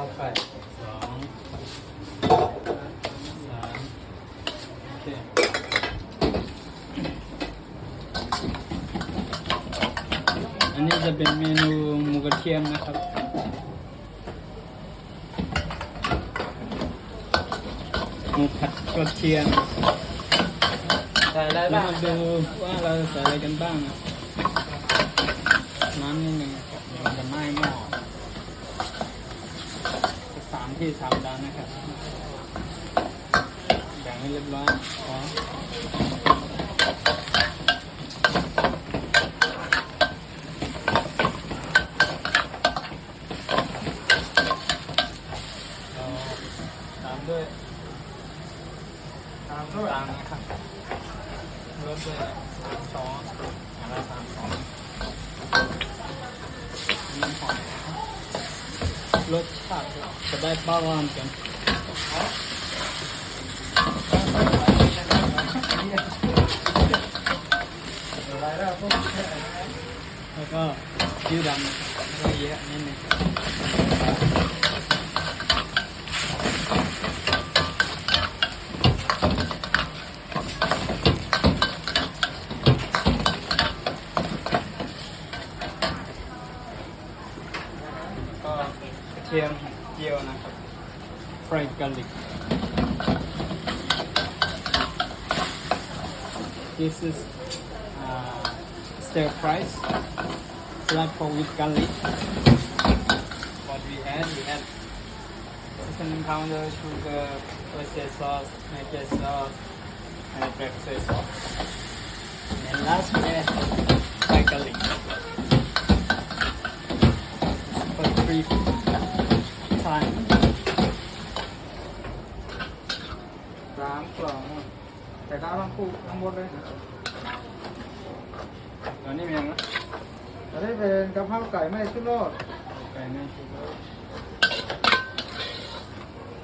าไก่สองสามโอเคอันนี้จะเป็นเมนูหมูกระเทียมนะครับหมูผัดกระเทียมใส่อะไรแล้วบ้างมาดูว่าเราใส่อะไรกันบ้างนะน้ำนิดนึงนะครับเดี๋ยวมันจะไหม้หม้อสักสาม ที่สามด้านนะครับแบ่งให้เรียบร้อยพอเราตามด้วยตามด้วยตามนะครับรสด้วยสามช้อนอย่างละสามช้อนน้ำหอม รสชาติจะได้บ้าวานกันแล้วก็ยิ้วดำนะครับก็เยอะนิดนึง มเจียวนะครับ fried garlic this is uh, stir fries salad for with garlic what we add we add cinnamon powder sugar oyster sauce maple sauce and black soy sauce and last we add for three time สามกล่อง แต่น้ำทั้งคู่ทั้งหมดเลยตอนนี้มียังนะอันนี้เป็นกะเพราไก่ไม่ชุดโรสไก่ไม่ชุบ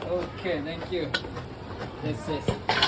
โอเค thank you that's it